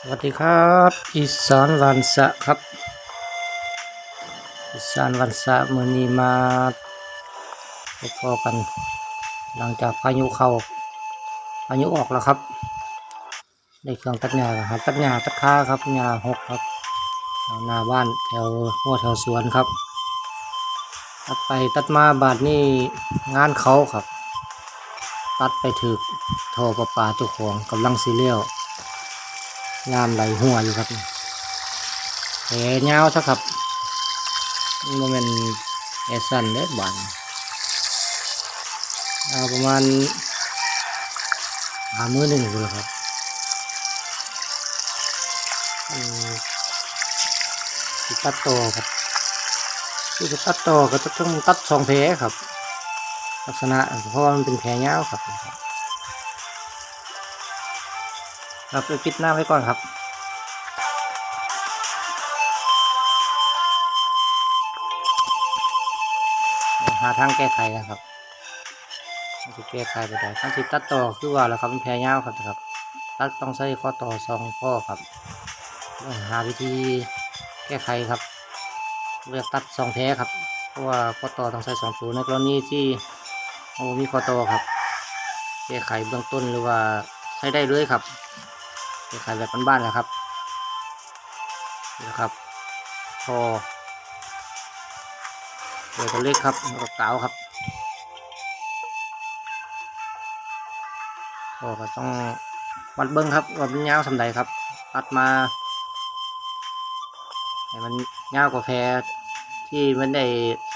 สวัสดีครับอีสานวันสะครับอีสานวันสะมือนี้มาพบกัน หลังจากพายุเข้าพายุออกแล้วครับได้เครื่องตัดหญ้าหาตัดหญ้าตัดค้าครับหญ้าหกครับแถวหน้าบ้านแถวหัวแถวสวนครับ ตัดไปตัดมาบาดนี้งานเขาครับ ตัดไปถึกโทรประปาเจ้าของกำลังสีเลี้ยว งามไหลหัวอยู่ครับแหเงาวซะครับมันเป็นแอสันเล็บานเอาประมาณหามือหนึ่งอยู่แล้วครับตัดต่อครับที่จะตัดต่อก็จะต้องตัดสองแผลครับ ลักษณะเพราะว่ามันเป็นแผลเงาวครับ เราไปปิดหน้าไว้ก่อนครับหาทางแก้ไขนะครับจะแก้ไขไปได้ขั้นที่ตัดต่อคือว่าแล้วครับมันแพรยาวครับนะครับตัดต้องใช้ข้อต่อสองข้อครับหาวิธีแก้ไขครับเลือกตัดสองแพรครับเพราะว่าข้อต่อต้องใช้สองตัวในกรณีที่โอ้มีข้อต่อครับ แก้ไขเบื้องต้นหรือว่าใช้ได้เลยครับ แก้ไขแบบบ้านๆนะครับนี่นะครับพอเดี๋ยวตัวเล็กครับแล้วก็เกาครับพอก็ต้องวัดเบิ้งครับว่ามันยาวสำใดครับตัดมาให้มันยาวกว่าแพรที่มันได้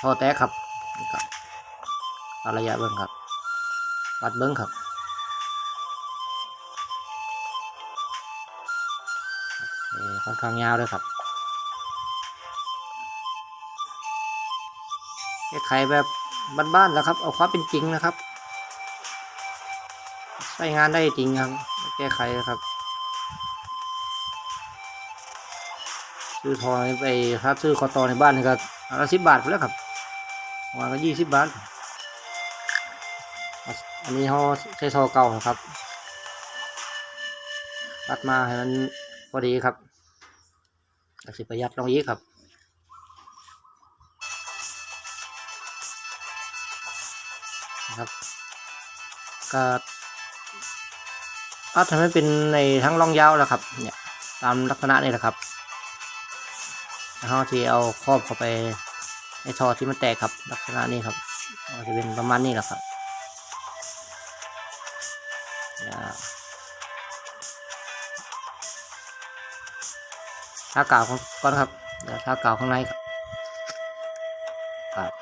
พอแตกครับนี่ครับเอาระยะเบิ้งครับวัดเบิ้งครับ ค่อนข้างยาวเลยครับแก้ไขแบบบ้านๆแล้วครับ เอาความเป็นจริงนะครับ ใช้งานได้จริงครับ แก้ไขนะครับ ซื้อทองไปถ้าซื้อคอตอในบ้านนี่ก็อนละสิบบาทไปแล้วครับประมาณก็ยี่สิบบาท อันนี้เขาใช้ทอเก่านะครับตัดมาให้มันพอดีครับ ตักสิประหยัดลงอีกครับนะครับก็ตัดทำให้เป็นในทั้งร่องยาวแล้วครับ เนี่ยตามลักษณะนี่แหละครับแล้วเาที่เอาครอบเข้าไปในท่อที่มันแตกครับ ลักษณะนี้ครับก็จะเป็นประมาณนี้แหละครับ ทากาวก่อนครับเดี๋ยวทากาวข้างในครับครับ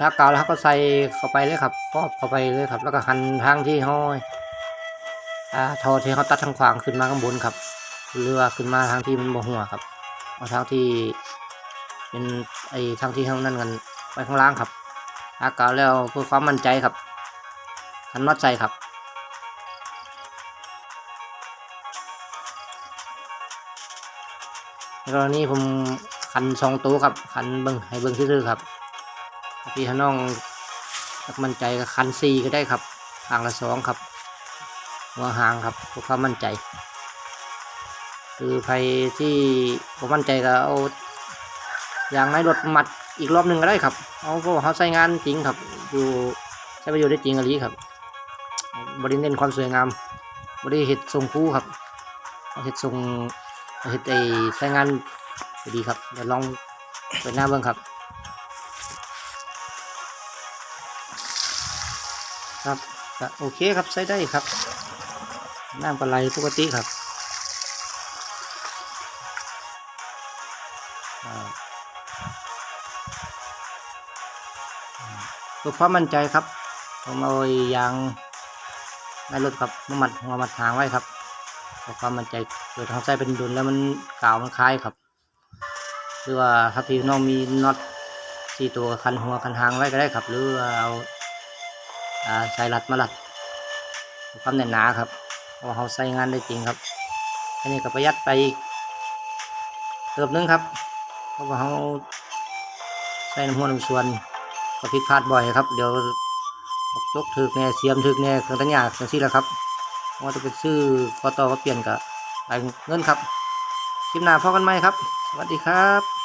ทากาวแล้วก็ใส่เข้าไปเลยครับครอบเข้าไปเลยครับ แล้วก็หันทางที่ห้อยอ่าทอที่เขาตัดทางขวางขึ้นมาข้างบนครับหรือขึ้นมาทางที่มันบ่หัวครับเอาทางที่เป็นไอ้ทางที่ข้างนั้นกันไปข้างล่างครับทากาวแล้วเพื่อความมั่นใจครับหันน็อตใส่ครับ ในกรณีผมคันสองตัวครับ คันเบิ้งให้เบิ้งซื่อครับพี่ถ้าน้องตักมั่นใจก็คันสี่ก็ได้ครับทางละสองครับหัวหางครับเพื่อความมั่นใจ คือใครที่ผมมั่นใจก็เอาอย่างในรถมัดอีกรอบหนึ่งก็ได้ครับ เอาเพว่าเขาใช้งานจริงครับ อยู่ใช้ประโยชน์ได้จริงอะไรครับบริเน้นความสวยงามบริเห็ดทรงคู่ครับ เห็ดทรง เฮ็ดไอ้ใช้งานดีครับ เดี๋ยวลองเปิดหน้าเบิ่งครับ ครับโอเคครับใช้ได้ครับ น้ำปลาไหลปกติครับอ่าเพื่อความมั่นใจครับผมเอาไอ้ยางในรถครับมามัดหัวมัดหางไว้ครับ เพื่อความมั่นใจโดยทางใส่เป็นดุลแล้วมันกาวมันคล้ายครับ หรือว่าถ้าพี่น้องมีน็อตสี่ตัวคันหัวคันหางไว้ก็ได้ครับ หรือเอาอ่าใส่รัดมารัดความแน่นหนาครับเพราะว่าเขาใช้งานได้จริงครับ อันนี้ก็ประหยัดไปอีกเติบนึงครับเพราะว่าเขาใส่น้ำหัวน้ำส่วนก็ผิดพลาดบ่อยครับ เดี๋ยวยกถึกแน่เสียมถึกแน่เครื่องตัดหญ้าเครื่องซี่แหละครับ ว่าจะเป็นชื่อคอต่อก็เปลี่ยนกับได้เงินครับ คลิปหน้าพบกันไหมครับ สวัสดีครับ